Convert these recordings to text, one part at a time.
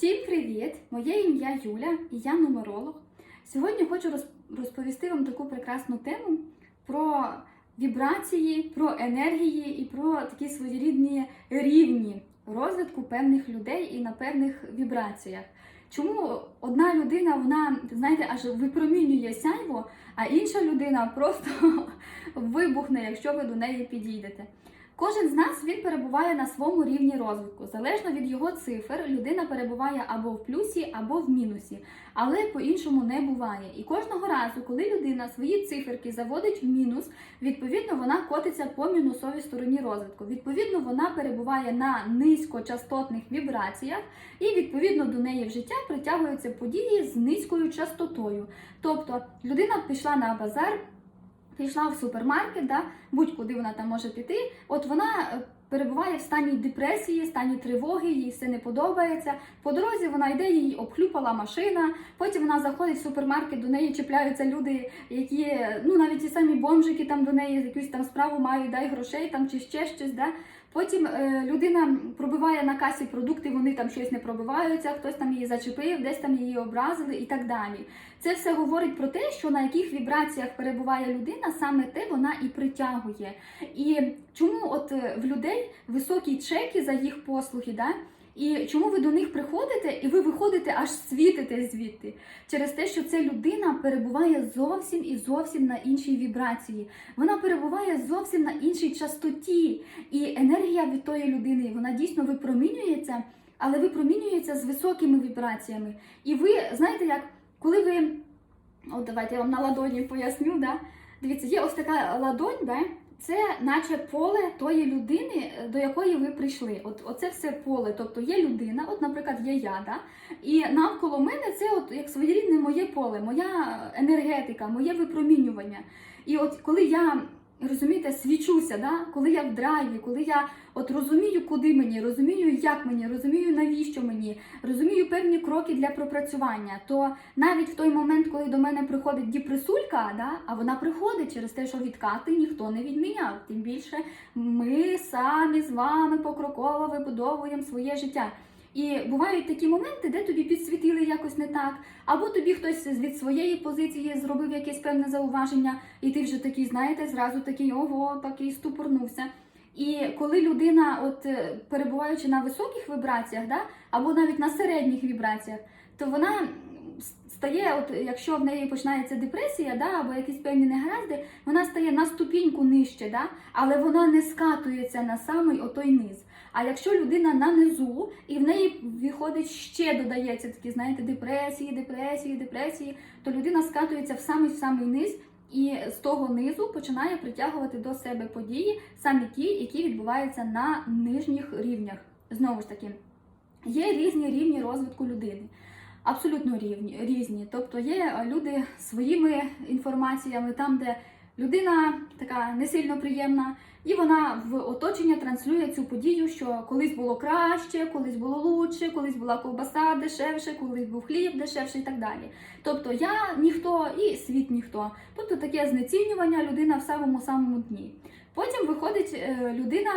Всім привіт! Моє ім'я Юля і я нумеролог. Сьогодні хочу роз- розповісти вам таку прекрасну тему про вібрації, про енергії і про такі своєрідні рівні розвитку певних людей і на певних вібраціях. Чому одна людина, вона, знаєте, аж випромінює сяйво, а інша людина просто вибухне, якщо ви до неї підійдете. Кожен з нас він перебуває на своєму рівні розвитку. Залежно від його цифр, людина перебуває або в плюсі, або в мінусі, але по-іншому не буває. І кожного разу, коли людина свої циферки заводить в мінус, відповідно вона котиться по мінусовій стороні розвитку. Відповідно, вона перебуває на низькочастотних вібраціях, і відповідно до неї в життя притягуються події з низькою частотою. Тобто людина пішла на базар. Пішла в супермаркет, да, будь-куди вона там може піти. От вона е, перебуває в стані депресії, стані тривоги, їй все не подобається. По дорозі вона йде, її обхлюпала машина. Потім вона заходить в супермаркет, до неї чіпляються люди, які ну навіть ті самі бомжики там до неї якусь там справу мають, дай грошей там чи ще щось. Да. Потім е, людина пробиває на касі продукти, вони там щось не пробиваються, хтось там її зачепив, десь там її образили і так далі. Це все говорить про те, що на яких вібраціях перебуває людина, саме те вона і притягує. І чому от е, в людей високі чеки за їх послуги, да? І чому ви до них приходите і ви виходите аж світите звідти? Через те, що ця людина перебуває зовсім і зовсім на іншій вібрації. Вона перебуває зовсім на іншій частоті. І енергія від тої людини вона дійсно випромінюється, але випромінюється з високими вібраціями. І ви знаєте, як коли ви. От давайте я вам на ладоні поясню, да? Дивіться, є ось така ладонь, да? Це наче поле тої людини, до якої ви прийшли. От Оце все поле. Тобто є людина, от, наприклад, є я, да? і навколо мене це от як своєрідне моє поле, моя енергетика, моє випромінювання. І от коли я. Розумієте, свічуся, да? коли я в драйві, коли я от розумію, куди мені, розумію, як мені, розумію, навіщо мені, розумію певні кроки для пропрацювання, то навіть в той момент, коли до мене приходить діпресулька, да, а вона приходить через те, що відкати ніхто не відміняв. Тим більше ми самі з вами покроково вибудовуємо своє життя. І бувають такі моменти, де тобі підсвітили якось не так, або тобі хтось від своєї позиції зробив якесь певне зауваження, і ти вже такий, знаєте, зразу такий ого, такий ступорнувся. І коли людина, от е, перебуваючи на високих вібраціях, да, або навіть на середніх вібраціях, то вона стає, от якщо в неї починається депресія, да, або якісь певні негаразди, вона стає на ступіньку нижче, да, але вона не скатується на самий отой низ. А якщо людина на низу і в неї виходить ще додається такі, знаєте, депресії, депресії, депресії, то людина скатується в самий самий низ. І з того низу починає притягувати до себе події, саме ті, які відбуваються на нижніх рівнях. Знову ж таки, є різні рівні розвитку людини. Абсолютно рівні, різні. Тобто є люди своїми інформаціями, там, де людина така не сильно приємна, і вона в оточення транслює цю подію, що колись було краще, колись було лучше, колись була ковбаса дешевше, колись був хліб дешевше і так далі. Тобто я ніхто і світ ніхто. Тобто таке знецінювання людина в самому самому дні. Потім виходить е, людина,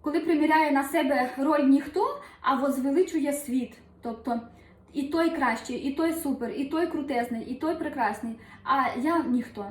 коли приміряє на себе роль ніхто, а возвеличує світ. Тобто і той кращий, і той супер, і той крутезний, і той прекрасний, а я ніхто.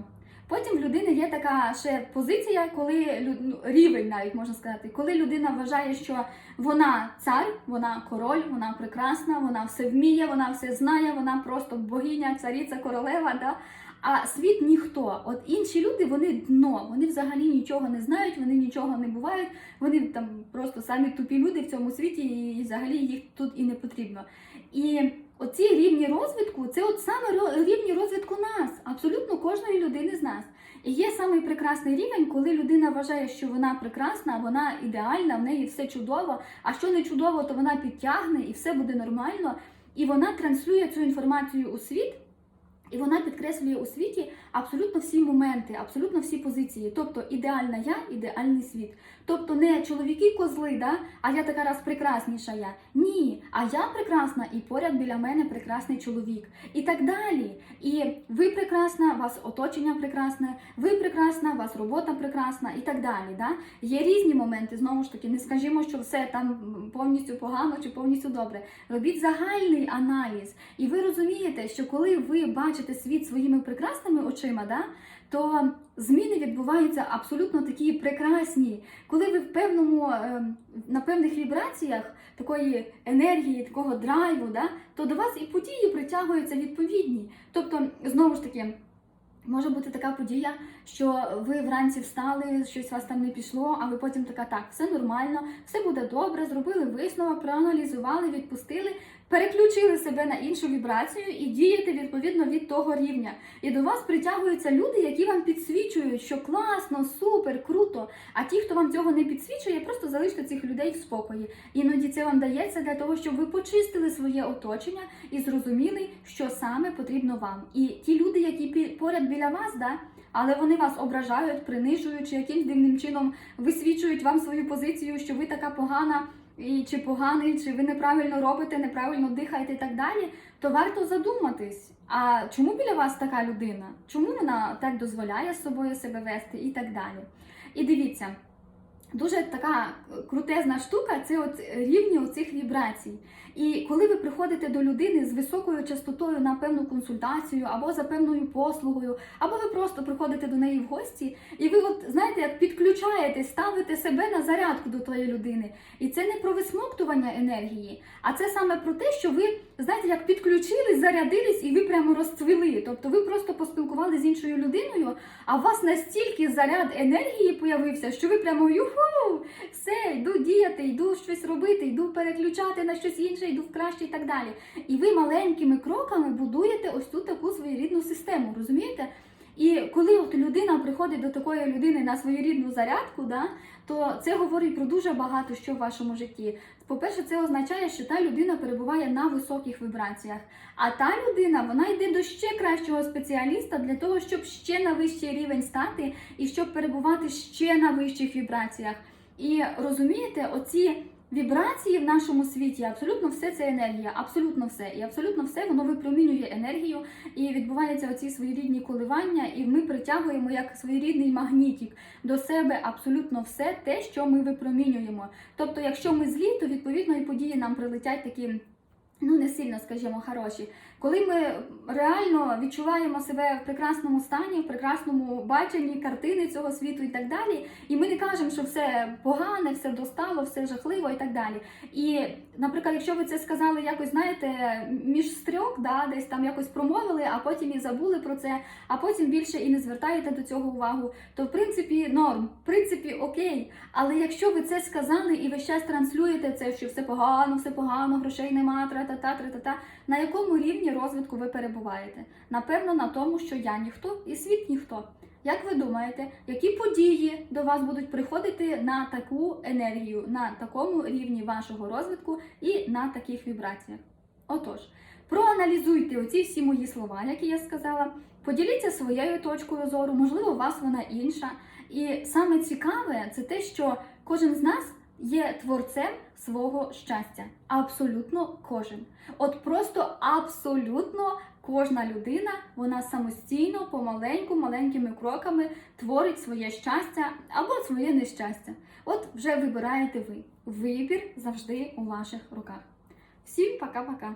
Потім в людини є така ще позиція, коли ну, рівень, навіть можна сказати, коли людина вважає, що вона цар, вона король, вона прекрасна, вона все вміє, вона все знає, вона просто богиня, цариця, королева. Да? А світ ніхто. От інші люди вони дно, вони взагалі нічого не знають, вони нічого не бувають, вони там просто самі тупі люди в цьому світі, і взагалі їх тут і не потрібно. І оці рівні розвитку, це от саме рівні розвитку нас, абсолютно кожної людини з нас. І є самий прекрасний рівень, коли людина вважає, що вона прекрасна, вона ідеальна, в неї все чудово. А що не чудово, то вона підтягне і все буде нормально. І вона транслює цю інформацію у світ. І вона підкреслює у світі абсолютно всі моменти, абсолютно всі позиції. Тобто ідеальна я, ідеальний світ. Тобто не чоловіки козли, да? а я така раз прекрасніша я. Ні, а я прекрасна, і поряд біля мене прекрасний чоловік. І так далі. І ви прекрасна, вас оточення прекрасне, ви прекрасна, вас робота прекрасна і так далі. Да? Є різні моменти, знову ж таки, не скажімо, що все там повністю погано чи повністю добре. Робіть загальний аналіз, і ви розумієте, що коли ви бачите світ своїми прекрасними очима, да, то зміни відбуваються абсолютно такі прекрасні. Коли ви в певному е, на певних вібраціях такої енергії, такого драйву, да, то до вас і події притягуються відповідні. Тобто, знову ж таки. Може бути така подія, що ви вранці встали, щось у вас там не пішло, а ви потім така, так, все нормально, все буде добре, зробили висновок, проаналізували, відпустили, переключили себе на іншу вібрацію і дієте відповідно від того рівня. І до вас притягуються люди, які вам підсвічують, що класно, супер, круто. А ті, хто вам цього не підсвічує, просто залиште цих людей в спокої. Іноді це вам дається для того, щоб ви почистили своє оточення і зрозуміли, що саме потрібно вам. І ті люди, які поряд біля вас, да, але вони вас ображають, принижують, чи якимсь дивним чином висвічують вам свою позицію, що ви така погана. І чи поганий, чи ви неправильно робите, неправильно дихаєте і так далі, то варто задуматись, а чому біля вас така людина? Чому вона так дозволяє з собою себе вести і так далі? І дивіться, дуже така крутезна штука це от рівні оцих вібрацій. І коли ви приходите до людини з високою частотою на певну консультацію або за певною послугою, або ви просто приходите до неї в гості, і ви, от знаєте, як підключаєте, ставите себе на зарядку до тої людини. І це не про висмоктування енергії, а це саме про те, що ви знаєте, як підключились, зарядились, і ви прямо розцвіли. Тобто ви просто поспілкувалися з іншою людиною, а у вас настільки заряд енергії появився, що ви прямо юху, все, йду діяти, йду щось робити, йду переключати на щось інше, йду в краще і так далі. І ви маленькими кроками будуєте ось ту таку своєрідну систему, розумієте? І коли от людина приходить до такої людини на своєрідну зарядку, да, то це говорить про дуже багато що в вашому житті. По-перше, це означає, що та людина перебуває на високих вібраціях. А та людина вона йде до ще кращого спеціаліста для того, щоб ще на вищий рівень стати і щоб перебувати ще на вищих вібраціях. І розумієте, оці вібрації в нашому світі абсолютно все це енергія, абсолютно все. І абсолютно все воно випромінює енергію, і відбуваються оці своєрідні коливання, і ми притягуємо як своєрідний магнітик до себе абсолютно все те, що ми випромінюємо. Тобто, якщо ми злі, то відповідно і події нам прилетять такі. Ну, не сильно, скажімо, хороші. Коли ми реально відчуваємо себе в прекрасному стані, в прекрасному баченні картини цього світу і так далі, і ми не кажемо, що все погане, все достало, все жахливо і так далі. І, наприклад, якщо ви це сказали якось, знаєте, між стрьок, да, десь там якось промовили, а потім і забули про це, а потім більше і не звертаєте до цього увагу, то в принципі норм, в принципі, окей. Але якщо ви це сказали і ви зараз транслюєте це, що все погано, все погано, грошей нема, тра-та-та, тра-та-та, на якому рівні розвитку ви перебуваєте? Напевно, на тому, що я ніхто і світ ніхто. Як ви думаєте, які події до вас будуть приходити на таку енергію, на такому рівні вашого розвитку і на таких вібраціях? Отож, проаналізуйте оці всі мої слова, які я сказала. Поділіться своєю точкою зору, можливо, у вас вона інша. І саме цікаве це те, що кожен з нас є творцем свого щастя. Абсолютно кожен. От просто абсолютно кожна людина, вона самостійно, помаленьку, маленькими кроками творить своє щастя або своє нещастя. От вже вибираєте ви. Вибір завжди у ваших руках. Всім пока-пока!